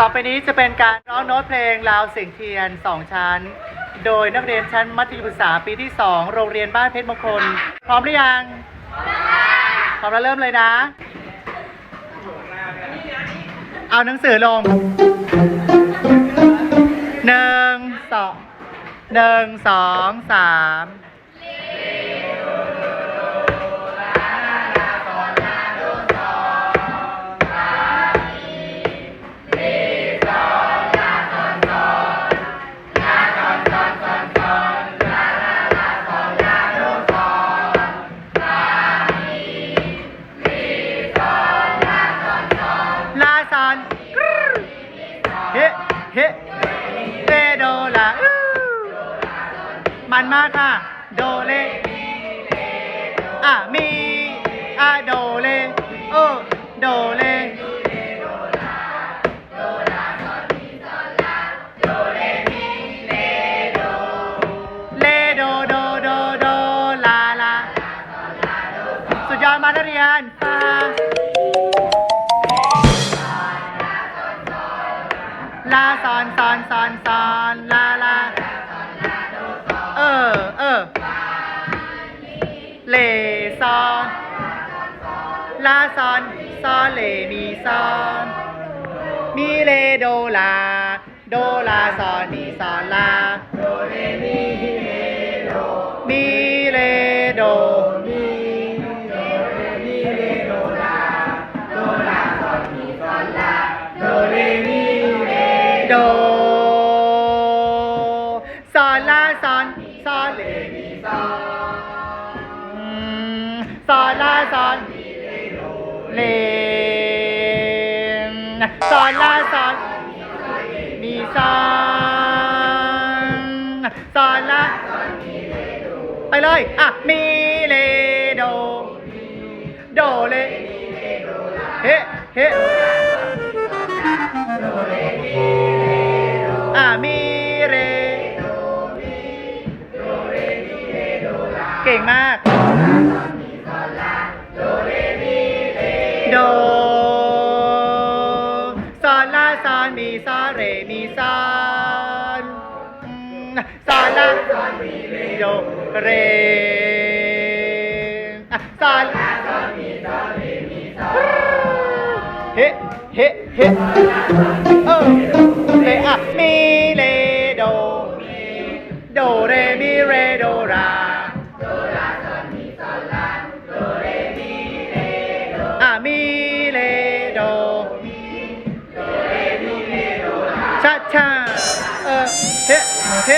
ต่อไปนี้จะเป็นการร้องโน้ตเพลงลาวเสียงเทียนสองชั้น โดยนักเรียนชั้นมัธยมศึกษาปีที่2โรงเรียนบ้านเพชรมงคล พร้อมหรือยังพร้อมแล้วเริ่มเลยนะ เอาหนังสือลงหนึ่งสองหนึ่งสองสาม เฮเรโดลาอู้มันมากค่ะ โดเลอะมีอะโดเลโอโดเลเลโดโดโดโดลาลาสุดยอดมากนักเรียนฟ้าาซอนซอนซอนซอนลาลาเออเออเลซอนลาซอนซอนเลมีซอนมีเลโดลา โดลาซอนมีซอนลา โดซอนลาซอนซอนเลมีซอนซอนลาซอนเลซอนลาซอนมีซอนซอนลาไปเลยอะมีเลโดโดเลเฮเฮ เก่งมาก โดซอนลาซอนมีซอเรมีซอนซอนลาซอนมีเรโดเรซอนลาซอนมีซอเรมีซอนเฮ้เฮ้เฮ้ ชา เออเทเท